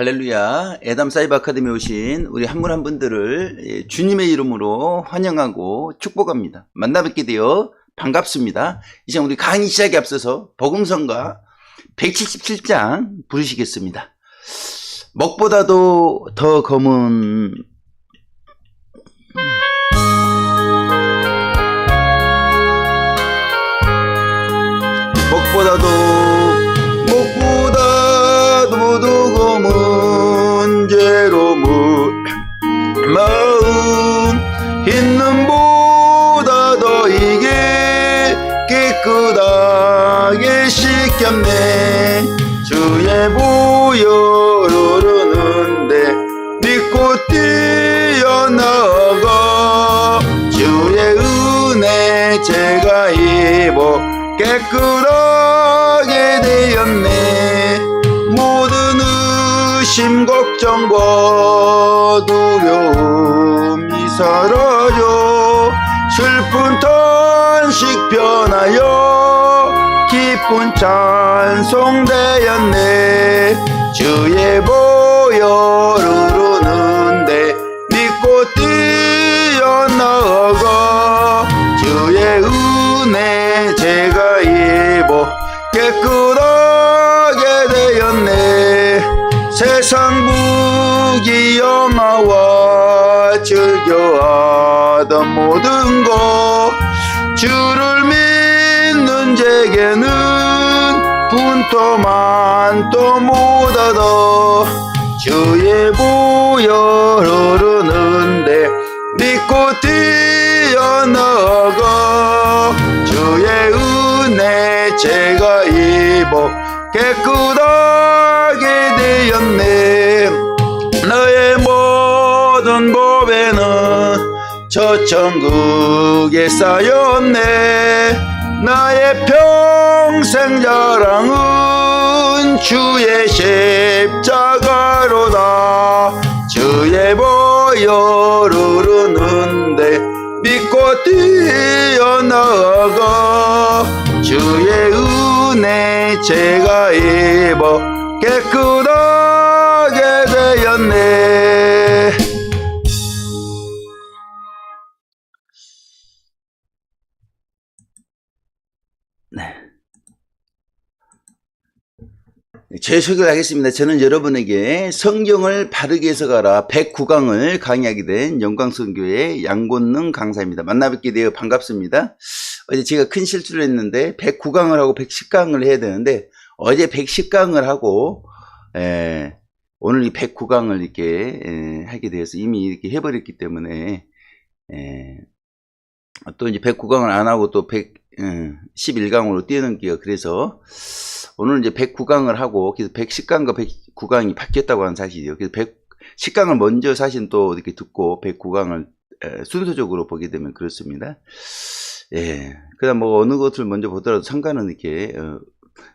할렐루야. 에담 사이버 아카데미에 오신 우리 한 분한 분들을 예, 주님의 이름으로 환영하고 축복합니다. 만나 뵙게 되어 반갑습니다. 이제 우리 강의 시작에 앞서서 복음성가 177장 부르시겠습니다. 먹보다도 더 검은 먹보다도 씻겼네. 주의 보혈 흐르는데 믿고 뛰어나가 주의 은혜 제가 입어 깨끗하게 되었네. 모든 의심 걱정과 두려움이 사라져 슬픈 탄식 변하여 기쁜 찬송 되었네. 주의 보혈 흐르는데 믿고 뛰어나가 주의 은혜 제가 입어 깨끗하게 되었네. 세상 무기 영화와 즐겨하던 모든 제가 입어 깨끗하게 되었네. 너의 모든 법에는 저 천국에 쌓였네. 나의 평생 자랑은 주의 십자가로다. 주의 보혈 흐르는데 믿고 뛰어나가 주의 은혜 제가 입어 깨끗하 제 소개를 하겠습니다. 저는 여러분에게 성경을 바르게 해석하라 109강을 강의하게 된 영광성교회 양곤능 강사입니다. 만나 뵙게 되어 반갑습니다. 어제 제가 큰 실수를 했는데 109강을 하고 110강을 해야 되는데 어제 110강을 하고 에, 오늘 이 109강을 이렇게 에, 하게 되어서 이미 이렇게 해버렸기 때문에 에, 또 이제 109강을 안 하고 또 111강으로 뛰어넘기가 그래서 오늘 이제 109강을 하고 그래서 110강과 109강이 바뀌었다고 하는 사실이에요. 그래서 110강을 먼저 사실 또 이렇게 듣고 109강을 순서적으로 보게 되면 그렇습니다. 예. 그다음 뭐 어느 것을 먼저 보더라도 상관은 이렇게 어,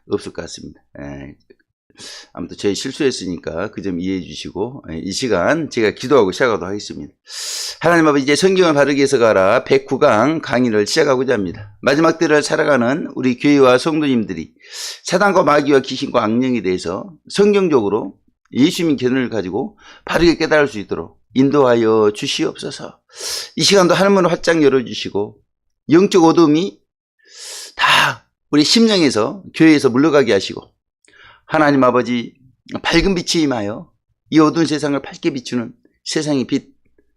없을 것 같습니다. 예. 아무튼 저희 실수했으니까 그 점 이해해 주시고 예, 이 시간 제가 기도하고 시작하도록 하겠습니다. 하나님 아버지 이제 성경을 바르게 해석하라 109강 강의를 시작하고자 합니다. 마지막 때를 살아가는 우리 교회와 성도님들이 사단과 마귀와 귀신과 악령에 대해서 성경적으로 예수님 견해를 가지고 바르게 깨달을 수 있도록 인도하여 주시옵소서. 이 시간도 하늘문을 활짝 열어주시고 영적 어둠이 다 우리 심령에서 교회에서 물러가게 하시고 하나님 아버지 밝은 빛이 임하여 이 어두운 세상을 밝게 비추는 세상의 빛,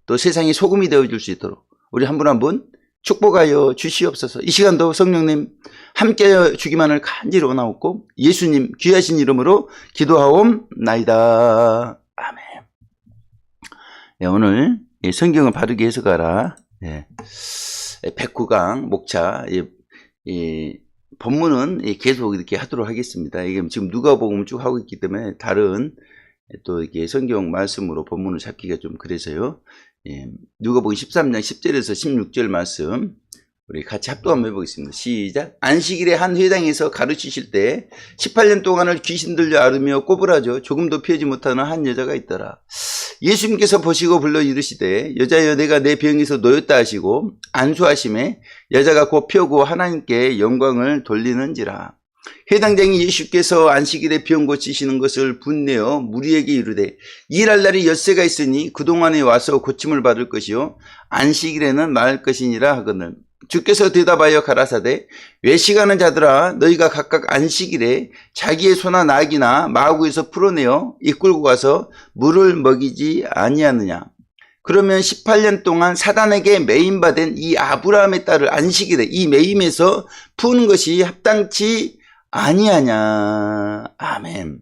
또 세상의 소금이 되어줄 수 있도록 우리 한 분 한 분 축복하여 주시옵소서. 이 시간도 성령님 함께 주기만을 간절히 원하옵고 예수님 귀하신 이름으로 기도하옵나이다. 아멘. 네, 오늘 성경을 바르게 해석하라. 네. 109강 목차 이, 이 본문은 계속 이렇게 하도록 하겠습니다. 이게 지금 누가복음 쭉 하고 있기 때문에 다른 또 이렇게 성경 말씀으로 본문을 잡기가 좀 그래서요. 예, 누가복음 13장 10절에서 16절 말씀 우리 같이 합독 한번 해보겠습니다. 시작. 안식일에 한 회당에서 가르치실 때 18년 동안을 귀신 들려 앓으며 꼬부라져 조금도 피하지 못하는 한 여자가 있더라. 예수님께서 보시고 불러 이르시되 여자여 내가 내 병에서 놓였다 하시고 안수하심에 여자가 곧 펴고 하나님께 영광을 돌리는지라. 해당장이 예수께서 안식일에 병 고치시는 것을 분내어 무리에게 이르되 일할 날이 엿새가 있으니 그동안에 와서 고침을 받을 것이요 안식일에는 말할 것이니라 하거늘 주께서 대답하여 가라사대 외식하는 자들아 너희가 각각 안식일에 자기의 소나 낙이나 마구에서 풀어내어 이끌고 가서 물을 먹이지 아니하느냐 그러면 18년 동안 사단에게 매임받은 이 아브라함의 딸을 안식일에 이 매임에서 푸는 것이 합당치 아니하냐. 아멘.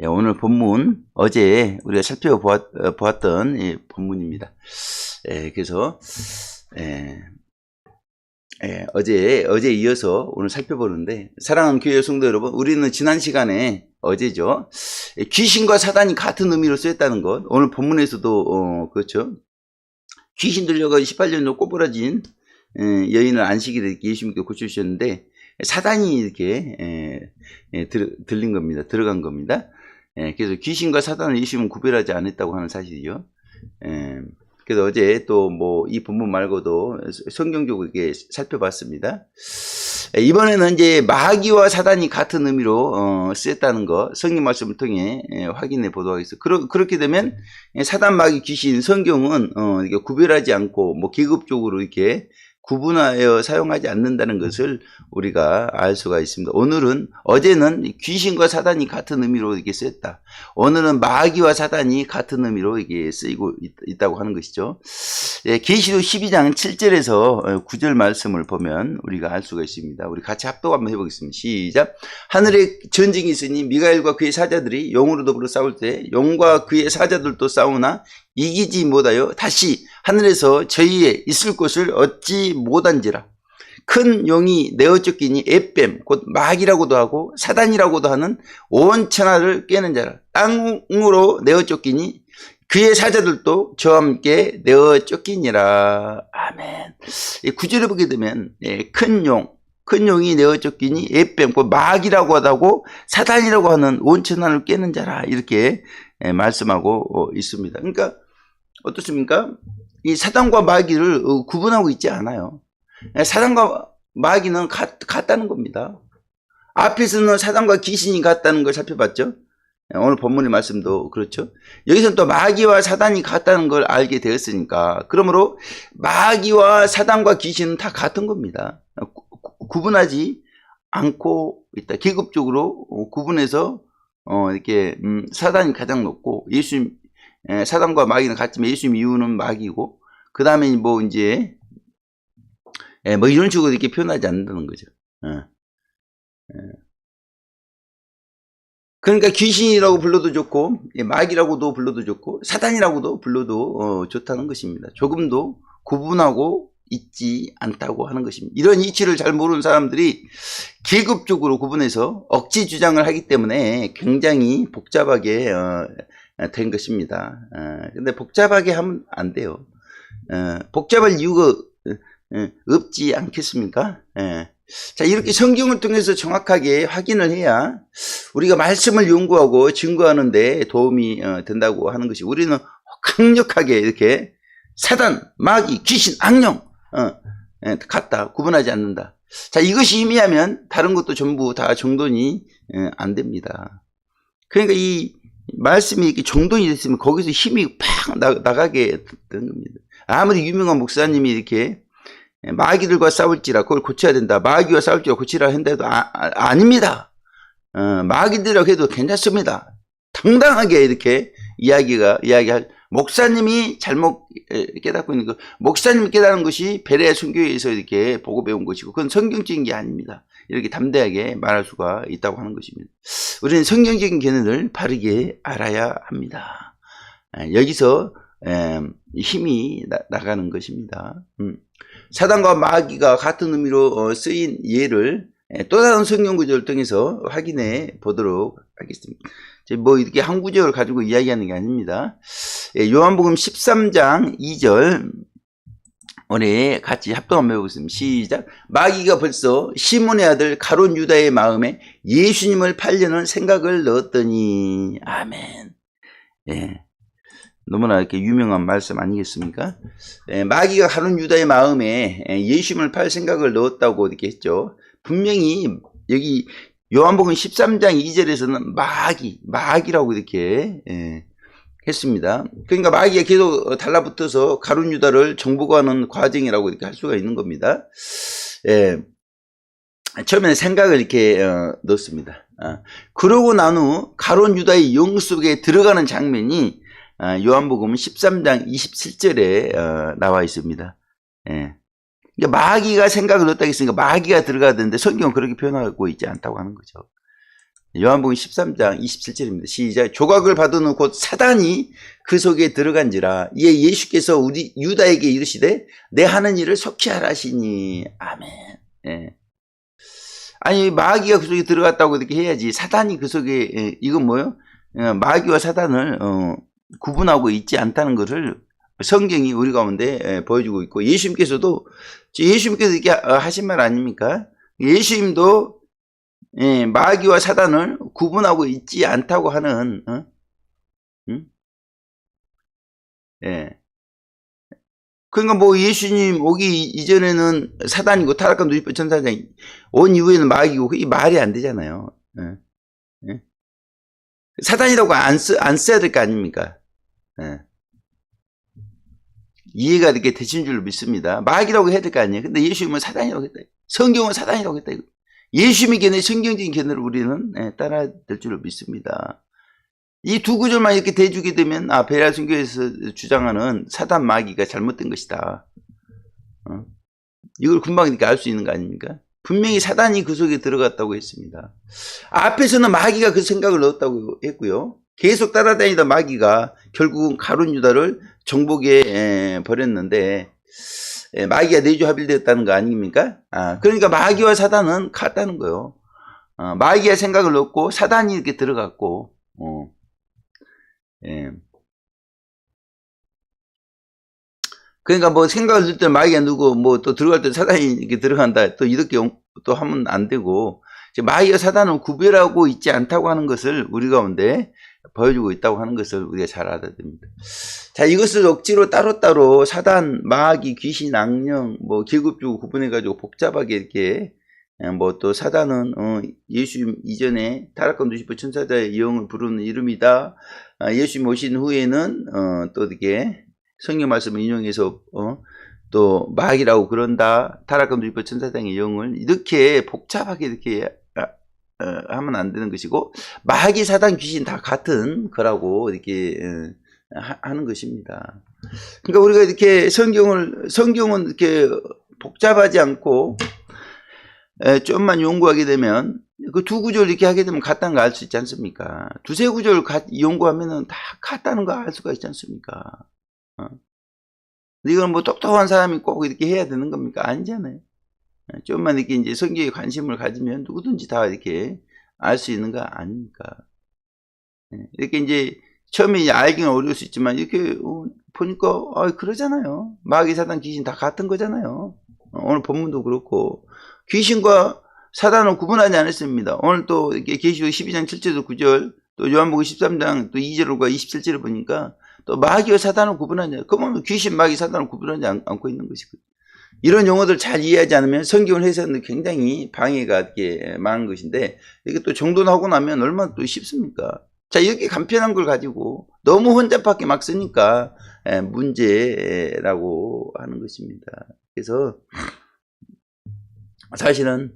예, 오늘 본문 어제 우리가 살펴보았던 이 본문입니다. 예, 그래서 예, 예, 어제 어제 이어서 오늘 살펴보는데 사랑하는 교회 성도 여러분, 우리는 지난 시간에 어제죠 예, 귀신과 사단이 같은 의미로 쓰였다는 것. 오늘 본문에서도 어, 그렇죠. 귀신 들려가 18년도 꼬부라진 예, 여인을 안식일에 예수님께 고쳐주셨는데 사단이 이렇게 예, 예, 들, 들린 겁니다. 들어간 겁니다. 예, 그래서 귀신과 사단을 예수님은 구별하지 않았다고 하는 사실이요. 예, 그래서 어제 또 뭐 이 본문 말고도 성경적으로 이렇게 살펴봤습니다. 예, 이번에는 이제 마귀와 사단이 같은 의미로 어, 쓰였다는 거 성경 말씀을 통해 예, 확인해 보도록 하겠습니다. 그러, 그렇게 되면 예, 사단, 마귀, 귀신 성경은 어, 구별하지 않고 뭐 계급적으로 이렇게 구분하여 사용하지 않는다는 것을 우리가 알 수가 있습니다. 오늘은 어제는 귀신과 사단이 같은 의미로 이렇게 쓰였다. 오늘은 마귀와 사단이 같은 의미로 이게 쓰이고 있, 다고 하는 것이죠. 예, 계시록 12장 7절에서 9절 말씀을 보면 우리가 알 수가 있습니다. 우리 같이 합독 한번 해보겠습니다. 시작. 하늘에 전쟁이 있으니 미가엘과 그의 사자들이 용으로 더불어 싸울 때 용과 그의 사자들도 싸우나 이기지 못하여 다시 하늘에서 저희의 있을 곳을 얻지 못한지라. 큰 용이 내어 쫓기니 에뱀 곧 마귀라고도 하고 사단이라고도 하는 온 천하를 깨는 자라. 땅으로 내어 쫓기니 그의 사자들도 저와 함께 내어 쫓기니라. 아멘. 구절을 보게 되면 예, 큰 용, 큰 용이 내어 쫓기니 에뱀 곧 마귀라고 하다고 사단이라고 하는 온 천하를 깨는 자라. 이렇게 예, 말씀하고 있습니다. 그러니까 어떻습니까? 이 사단과 마귀를 어, 구분하고 있지 않아요. 예, 사단과 마귀는 같, 같다는 겁니다. 앞에서는 사단과 귀신이 같다는 걸 살펴봤죠. 예, 오늘 본문의 말씀도 그렇죠. 여기서는 또 마귀와 사단이 같다는 걸 알게 되었으니까 그러므로 마귀와 사단과 귀신은 다 같은 겁니다. 구분하지 않고 있다. 계급적으로 어, 구분해서 어, 이렇게 음, 사단이 가장 높고 예수님 예, 사단과 마귀는 같지만 예수님 이유는 마귀고 그 다음에 뭐 이제 예, 뭐 이런 식으로 이렇게 표현하지 않는다는 거죠. 예. 예. 그러니까 귀신이라고 불러도 좋고 예, 마귀라고도 불러도 좋고 사단이라고도 불러도 어, 좋다는 것입니다. 조금도 구분하고 있지 않다고 하는 것입니다. 이런 이치를 잘 모르는 사람들이 계급적으로 구분해서 억지 주장을 하기 때문에 굉장히 복잡하게 어, 된 것입니다. 어, 근데 복잡하게 하면 안 돼요. 어, 복잡할 이유가 어, 없지 않겠습니까? 예. 자, 이렇게 성경을 통해서 정확하게 확인을 해야 우리가 말씀을 연구하고 증거하는데 도움이 된다고 하는 것이 우리는 강력하게 이렇게 사단, 마귀, 귀신, 악령, 어, 같다. 구분하지 않는다. 자, 이것이 희미하면 다른 것도 전부 다 정돈이 안 됩니다. 그러니까 이 말씀이 이렇게 정돈이 됐으면 거기서 힘이 팍 나, 가게 되는 겁니다. 아무리 유명한 목사님이 이렇게 마귀들과 싸울지라 그걸 고쳐야 된다. 마귀와 싸울지라 고치라 한데도 아, 아 닙니다 어, 마귀들이라고 해도 괜찮습니다. 당당하게 이렇게 이야기가 이야기할 목사님이 잘못 깨닫고 있는 거 목사님이 깨달은 것이 베레아 순교에서 이렇게 보고 배운 것이고 그건 성경적인 게 아닙니다. 이렇게 담대하게 말할 수가 있다고 하는 것입니다. 우리는 성경적인 개념을 바르게 알아야 합니다. 여기서 힘이 나, 가는 것입니다. 음. 사단과 마귀가 같은 의미로 어, 쓰인 예를 또 다른 성경 구절을 통해서 확인해 보도록 하겠습니다. 뭐 이렇게 한 구절을 가지고 이야기하는 게 아닙니다. 요한복음 13장 2절 우리 같이 합동 한번 해보겠습니다. 시작. 마귀가 벌써 시몬의 아들 가론 유다의 마음에 예수님을 팔려는 생각을 넣었더니 아멘. 예. 너무나 이렇게 유명한 말씀 아니겠습니까? 예, 마귀가 가론 유다의 마음에 예, 예수님을 팔 생각을 넣었다고 이렇게 했죠. 분명히 여기 요한복음 13장 2절에서는 마귀, 마귀라고 이렇게 예, 했습니다. 그러니까 마귀가 계속 달라붙어서 가룟 유다를 정복하는 과정이라고 이렇게 할 수가 있는 겁니다. 예, 처음에는 생각을 이렇게 어, 넣습니다. 아, 그러고 난 후 가론 유다의 영 속에 들어가는 장면이 아, 요한복음 13장 27절에 어, 나와 있습니다. 예. 그러니까 마귀가 생각을 넣었다 했으니까 마귀가 들어가야 되는데 성경은 그렇게 표현하고 있지 않다고 하는 거죠. 요한복음 13장 27절입니다. 시작. 조각을 받은 후곧 사단이 그 속에 들어간지라. 이에 예수께서 우리 유다에게 이르시되 내 하는 일을 속히 하라시니. 아멘. 예. 아니 마귀가 그 속에 들어갔다고 이렇게 해야지 사단이 그 속에 예, 이건 뭐요? 어, 마귀와 사단을 어, 구분하고 있지 않다는 것을 성경이 우리 가운데 예, 보여주고 있고 예수님께서도 예수님께서 이렇게 어, 하신 말 아닙니까? 예수님도 예, 마귀와 사단을 구분하고 있지 않다고 하는 어? 응? 예. 그러니까 뭐 예수님 오기 이전에는 사단이고 타락한 누이포 천사장이 온 이후에는 마귀고 이 말이 안 되잖아요. 예. 예. 사단이라고 안, 쓰, 안 써야 될 거 아닙니까? 예. 이해가 이렇게 되신 줄 믿습니다. 마귀라고 해야 될 거 아니에요. 근데 예수님은 사단이라고 했다. 성경은 사단이라고 했다. 예수님의 견해, 성경적인 견해를 우리는 예, 따라야 될 줄을 믿습니다. 이 두 구절만 이렇게 대주게 되면 아 베라 순교에서 주장하는 사단 마귀가 잘못된 것이다. 어? 이걸 금방 이렇게 알 수 있는 거 아닙니까? 분명히 사단이 그 속에 들어갔다고 했습니다. 앞에서는 마귀가 그 생각을 넣었다고 했고요. 계속 따라다니던 마귀가 결국은 가룟 유다를 정복에 에, 버렸는데 에, 마귀가 내주 합일되었다는 거 아닙니까? 아, 그러니까 마귀와 사단은 같다는 거요. 어, 마귀가 생각을 넣고 사단이 이렇게 들어갔고 어, 예. 그러니까 뭐 생각을 넣을 때 마귀가 누구 뭐또 들어갈 때 사단이 이렇게 들어간다 또 이렇게 또 하면 안 되고 마귀와 사단은 구별하고 있지 않다고 하는 것을 우리 가운데 보여주고 있다고 하는 것을 우리가 잘 알아야 됩니다. 자, 이것을 억지로 따로따로 사단, 마귀, 귀신, 악령, 뭐, 계급주고 구분해가지고 복잡하게 이렇게, 뭐 또 사단은, 어, 예수 이전에 타락한 누시퍼 천사자의 영을 부르는 이름이다. 아, 예수님 오신 후에는, 어, 또 이렇게 성경 말씀을 인용해서, 어, 또 마귀라고 그런다. 타락한 누시퍼 천사장의 영을 이렇게 복잡하게 이렇게 어, 하면 안 되는 것이고 마귀 사단 귀신 다 같은 거라고 이렇게 어, 하, 는 것입니다. 그러니까 우리가 이렇게 성경을 성경은 이렇게 복잡하지 않고 에, 좀만 연구하게 되면 그 두 구절 이렇게 하게 되면 같다는 거 알 수 있지 않습니까? 두세 구절 연구하면은 다 같다는 거 알 수가 있지 않습니까? 어? 이건 뭐 똑똑한 사람이 꼭 이렇게 해야 되는 겁니까? 아니잖아요. 좀만 이렇게 이제 성경에 관심을 가지면 누구든지 다 이렇게 알 수 있는 거 아닙니까? 예, 이렇게 이제 처음에 이제 알기는 어려울 수 있지만 이렇게 어, 보니까 아 그러잖아요. 마귀 사단 귀신 다 같은 거잖아요. 어, 오늘 본문도 그렇고 귀신과 사단은 구분하지 않았습니다. 오늘 또 이렇게 계시록 12장 7절 9절 또 요한복음 13장 또 2절과 27절을 보니까 또 마귀와 사단을 구분하지 않아요. 그러면 귀신 마귀 사단을 구분하지 않, 고 있는 것이거든요. 이런 용어들 잘 이해하지 않으면 성경을 해석하는 굉장히 방해가 많은 것인데 이게 또 정돈하고 나면 얼마나 또 쉽습니까? 자 이렇게 간편한 걸 가지고 너무 혼잡하게 막 쓰니까 예, 문제라고 하는 것입니다. 그래서 사실은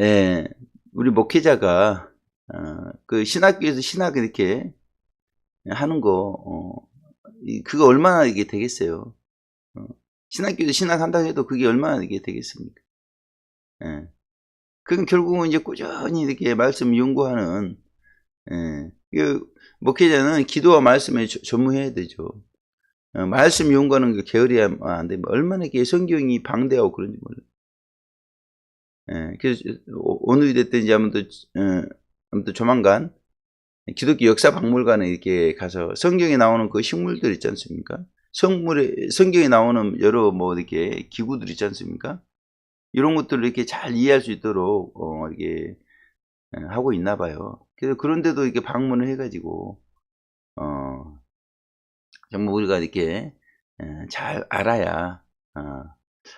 예, 우리 목회자가 어, 그 신학교에서 신학 이렇게 하는 거 어, 그거 얼마나 이게 되겠어요? 신학교에서 신학한다고 해도 그게 얼마나 이게 되겠습니까? 예. 그건 결국은 이제 꾸준히 이렇게 말씀 연구하는, 예. 그 목회자는 기도와 말씀에 전무해야 되죠. 어, 말씀 연구하는 게 게으리하면 안 되면 얼마나 이게 성경이 방대하고 그런지 몰라요. 예. 그래서 오늘이 됐든지 아무튼, 어, 아무튼 조만간 기독교 역사 박물관에 이렇게 가서 성경에 나오는 그 식물들 있지 않습니까? 성물에, 성경에 나오는 여러 뭐 이렇게 기구들 있지 않습니까? 이런 것들을 이렇게 잘 이해할 수 있도록, 어, 이게, 하고 있나 봐요. 그래서 그런데도 이렇게 방문을 해가지고, 어, 정말 우리가 이렇게, 잘 알아야, 어,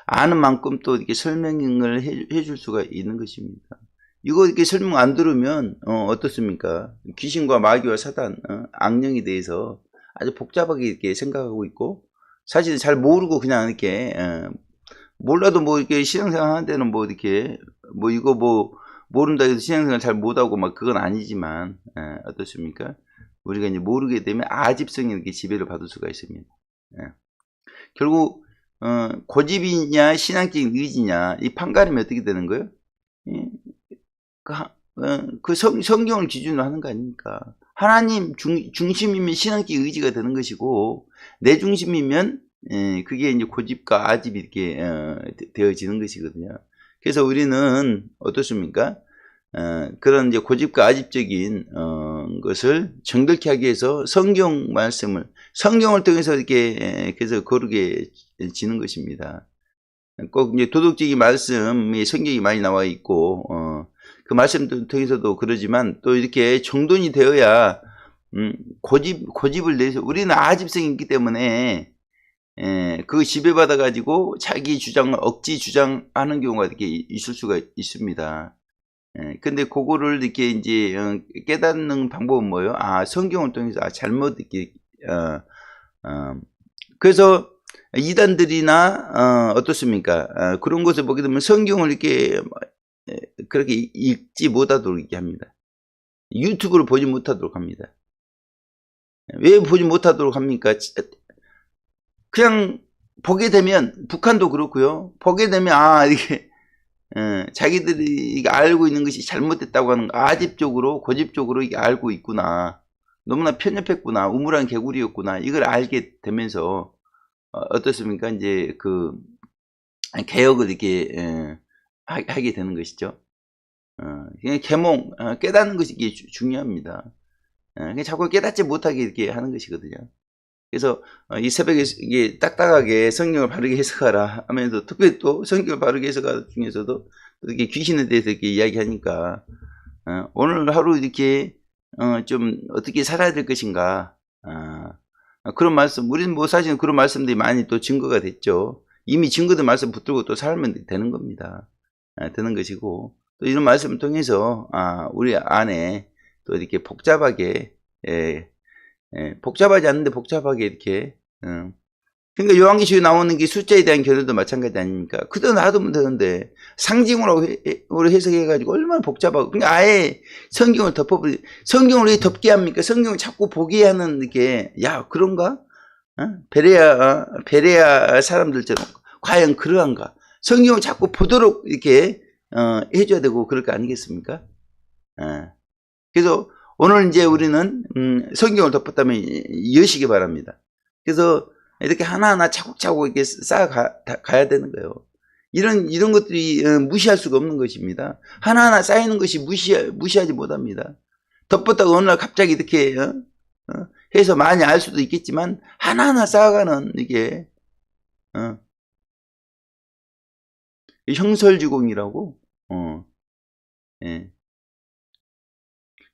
아는 만큼 또 이렇게 설명을 해, 해줄 수가 있는 것입니다. 이거 이렇게 설명 안 들으면 어, 어떻습니까? 귀신과 마귀와 사단, 어, 악령에 대해서 아주 복잡하게 이렇게 생각하고 있고 사실 잘 모르고 그냥 이렇게 어, 몰라도 뭐 이렇게 신앙생활 하는 데는 뭐 이렇게 뭐 이거 뭐 모른다 해서 신앙생활 잘 못하고 막 그건 아니지만 예, 어떻습니까? 우리가 이제 모르게 되면 아집성이 이렇게 지배를 받을 수가 있습니다. 예. 결국 어, 고집이냐 신앙적인 의지냐 이 판가름이 어떻게 되는 거예요? 예, 그, 하- 어, 그 성, 성경을 기준으로 하는 거 아닙니까? 하나님 중, 중심이면 신앙적 의지가 되는 것이고 내 중심이면 예, 그게 이제 고집과 아집이 이렇게 어, 되- 되어지는 것이거든요. 그래서 우리는 어떻습니까? 어, 그런 이제 고집과 아집적인 어, 것을 정확히 하기 위해서 성경 말씀을 성경을 통해서 이렇게 에, 그래서 거룩게 지는 것입니다. 꼭 이제 도덕적인 말씀이 성경이 많이 나와 있고 어, 그 말씀 통해서도 그러지만 또 이렇게 정돈이 되어야 음, 고집 고집을 내서 우리는 아집성이 있기 때문에 에, 그 지배받아 가지고 자기 주장을 억지 주장하는 경우가 이렇게 이- 있을 수가 있습니다. 예, 근데 그거를 이렇게 이제 어, 깨닫는 방법은 뭐예요? 아, 성경을 통해서 아, 잘못 이렇게 어, 어, 그래서 이단들이나 어, 떻습니까 그런 것을 보게 되면 성경을 이렇게 에, 그렇게 읽- 읽지 못하도록 이렇게 합니다. 유튜브를 보지 못하도록 합니다. 왜 보지 못하도록 합니까? 치- 그냥 보게 되면 북한도 그렇고요. 보게 되면 아 이게 어, 자기들이 이게 알고 있는 것이 잘못됐다고 하는 거, 아집적으로 고집적으로 이게 알고 있구나. 너무나 편협했구나. 우물한 개구리였구나. 이걸 알게 되면서 어, 어떻습니까? 이제 그 개혁을 이렇게 에, 하, 게 되는 것이죠. 어, 그냥 계몽 어, 깨닫는 것이 중요합니다. 어, 그냥 자꾸 깨닫지 못하게 이렇게 하는 것이거든요. 그래서 어, 이 새벽에 이게 딱딱하게 성경을 바르게 해석하라 하면서 특별히 또 성경을 바르게 해석하는 중에서도 또 이렇게 귀신에 대해서 이렇게 이야기하니까 어, 오늘 하루 이렇게 어, 좀 어떻게 살아야 될 것인가 아, 어, 그런 말씀 우리는 뭐 사실 그런 말씀들이 많이 또 증거가 됐죠 이미 증거된 말씀 붙들고 또 살면 되는 겁니다 아, 되는 것이고 또 이런 말씀을 통해서 아, 우리 안에 또 이렇게 복잡하게 예, 예, 복잡하지 않은데 복잡하게 이렇게 어. 그러니까 요한계시에 나오는 게 숫자에 대한 결론도 마찬가지 아닙니까? 그대로 놔두면 되는데 상징으로 해- 해석해가지고 얼마나 복잡하고 그러니까 아예 성경을 덮어버리 성경을 왜 덮게 합니까? 성경을 자꾸 보게 하는 게 야 그런가? 어? 베레아 어? 베레아 사람들처럼 과연 그러한가? 성경을 자꾸 보도록 이렇게 어, 해줘야 되고 그럴 거 아니겠습니까? 어. 그래서 오늘 이제 우리는 음, 성경을 덮었다면 이- 여시기 바랍니다. 그래서 이렇게 하나하나 차곡차곡 이렇게 쌓아 가, 다- 가야 되는 거예요. 이런 이런 것들이 어, 무시할 수가 없는 것입니다. 하나하나 쌓이는 것이 무시 무시하지 못합니다. 덮었다가 어느 날 갑자기 이렇게 어? 어? 해서 많이 알 수도 있겠지만 하나하나 쌓아가는 이게 어. 형설주공이라고 어. 예.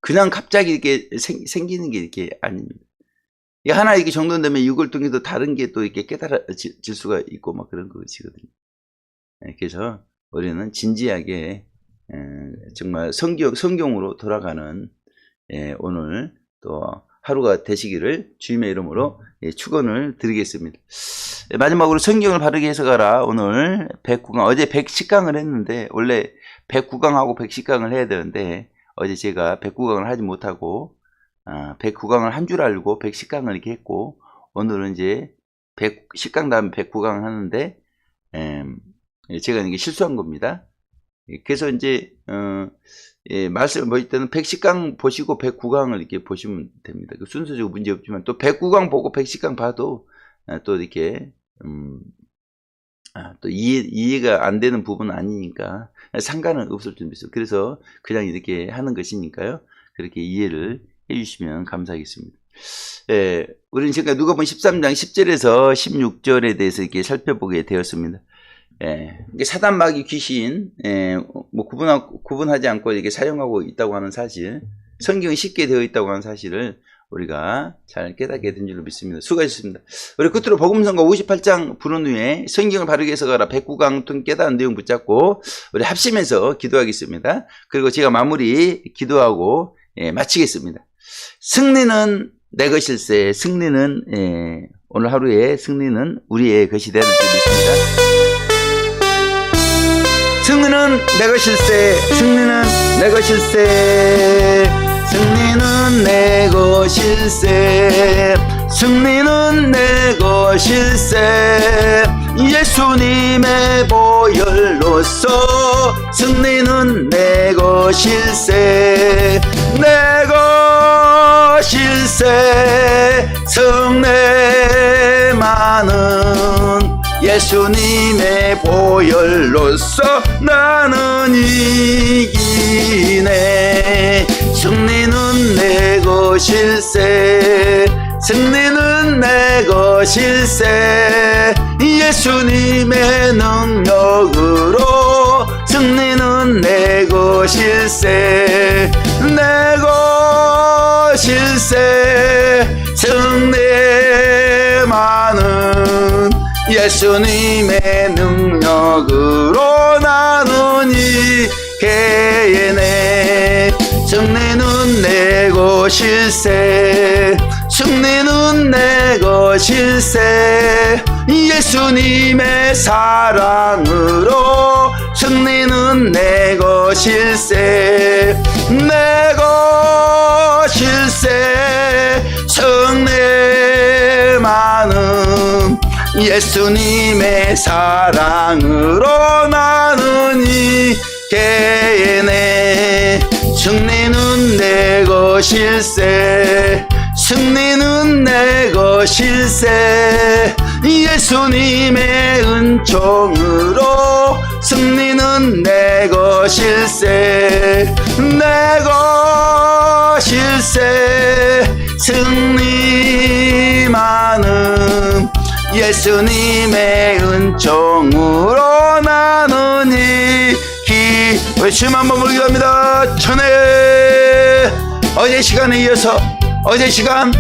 그냥 갑자기 이렇게 생, 생기는 게 이렇게 아닙니다. 이 하나 이렇게 정돈되면 이걸 통해서 다른 게 또 이렇게 깨달아질 수가 있고 막 그런 것이거든요. 예, 그래서 우리는 진지하게 에, 정말 성경 성경으로 돌아가는 예, 오늘 또 하루가 되시기를 주님의 이름으로 예, 축원을 드리겠습니다. 예, 마지막으로 성경을 바르게 해석하라. 오늘 109강 어제 110강을 했는데 원래 109강하고 110강을 해야 되는데 어제 제가 109강을 하지 못하고 아, 109강을 한 줄 알고 110강을 이렇게 했고 오늘은 이제 110강 다음에 109강을 하는데 예, 제가 이게 실수한 겁니다. 예, 그래서 이제 어, 예, 말씀을 보실 때는 110강 보시고 109강을 이렇게 보시면 됩니다. 그 순서적으로 문제 없지만 또 109강 보고 110강 봐도 아, 또 이렇게 음, 아, 또 이해, 이해 가 안 되는 부분은 아니니까 상관은 없을 줄 믿어요. 그래서 그냥 이렇게 하는 것이니까요. 그렇게 이해를 해주시면 감사하겠습니다. 예, 우리는 지금까지 누가복음 13장 10절에서 16절에 대해서 이렇게 살펴보게 되었습니다. 예, 사단 마귀 귀신, 예, 뭐 구분하, 구분하지 않고 이렇게 사용하고 있다고 하는 사실, 성경이 쉽게 되어 있다고 하는 사실을 우리가 잘 깨닫게 된 줄로 믿습니다. 수고하셨습니다. 우리 끝으로 복음성가 58장 부른 후에 성경을 바르게 해석하라 109강 통 깨달은 내용 붙잡고 우리 합심해서 기도하겠습니다. 그리고 제가 마무리 기도하고 예, 마치겠습니다. 승리는 내 것일세 승리는 예, 오늘 하루의 승리는 우리의 것이 되는 줄 믿습니다. 승리는 내 것일세 승리는 내 것일세. 승리는 내 것일세. 승리는 내 것일세. 예수님의 보혈로서 승리는 내 것일세. 내 것일세. 승리만은 예수님의 보혈로서 나는 이기네. 승리는 내 것일세. 승리는 내 것일세. 예수님의 능력으로 승리는 내 것일세. 내 것일세. 승리 예수님의 능력으로 나는 이게네 승리는 내 것일세 승리는 내 것일세. 예수님의 사랑으로 승리는 내 것일세 내 것일세. 승리만은 예수님의 사랑으로 나는 이게네 승리는 내 것일세 승리는 내 것일세. 예수님의 은총으로 승리는 내 것일세 내 것일세. 승리만은 예수님의 은총으로 나는 이기 외침 한번 부르기합니다. 천에 어제 시간에 이어서 어제 시간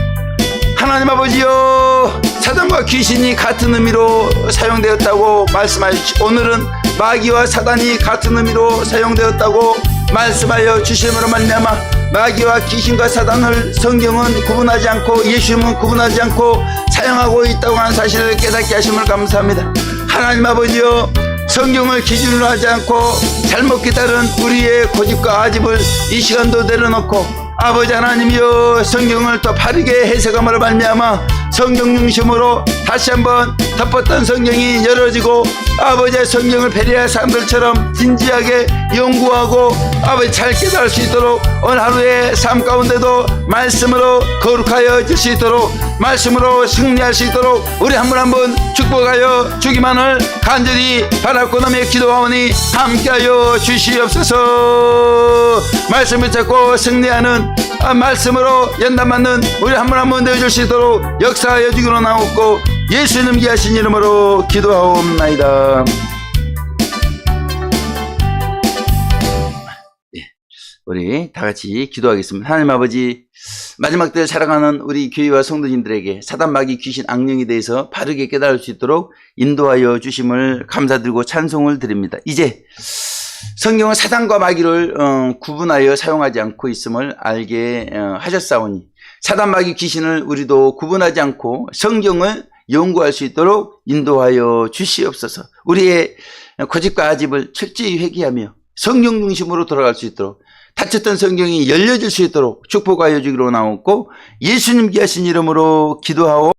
하나님 아버지요 사단과 귀신이 같은 의미로 사용되었다고 말씀하셨지. 오늘은 마귀와 사단이 같은 의미로 사용되었다고 말씀하여 주심으로 말미암아 마귀와 귀신과 사단을 성경은 구분하지 않고 예수님은 구분하지 않고 사용하고 있다고 하는 사실을 깨닫게 하심을 감사합니다. 하나님 아버지요 성경을 기준으로 하지 않고 잘못 깨달은 우리의 고집과 아집을 이 시간도 내려놓고 아버지 하나님이여 성경을 더 바르게 해석함으로 말미암아 성경 중심으로 다시 한번 덮었던 성경이 열어지고 아버지의 성경을 배려할 사람들처럼 진지하게 연구하고 아버지 잘 깨달을 수 있도록 오늘 하루의 삶 가운데도 말씀으로 거룩하여 질수 있도록 말씀으로 승리할 수 있도록 우리 한 분 한 분 축복하여 주기만을 간절히 바라고 남의 기도하오니 함께하여 주시옵소서. 말씀 붙잡고 승리하는 아, 말씀으로 연단 맞는 우리 한 분 한 분 되어줄 수 있도록 역사하여 주기로 나옵고 예수님 귀하신 이름으로 기도하옵나이다 우리 다 같이 기도하겠습니다. 하나님 아버지, 마지막 때를 살아가는 우리 교회와 성도님들에게 사단 마귀 귀신 악령에 대해서 바르게 깨달을 수 있도록 인도하여 주심을 감사드리고 찬송을 드립니다. 이제 성경은 사단과 마귀를 어, 구분하여 사용하지 않고 있음을 알게 어, 하셨사오니 사단 마귀 귀신을 우리도 구분하지 않고 성경을 연구할 수 있도록 인도하여 주시옵소서. 우리의 고집과 아집을 철저히 회개하며 성경 중심으로 돌아갈 수 있도록 닫혔던 성경이 열려질 수 있도록 축복하여 주기로 나왔고 예수님 귀하신 이름으로 기도하오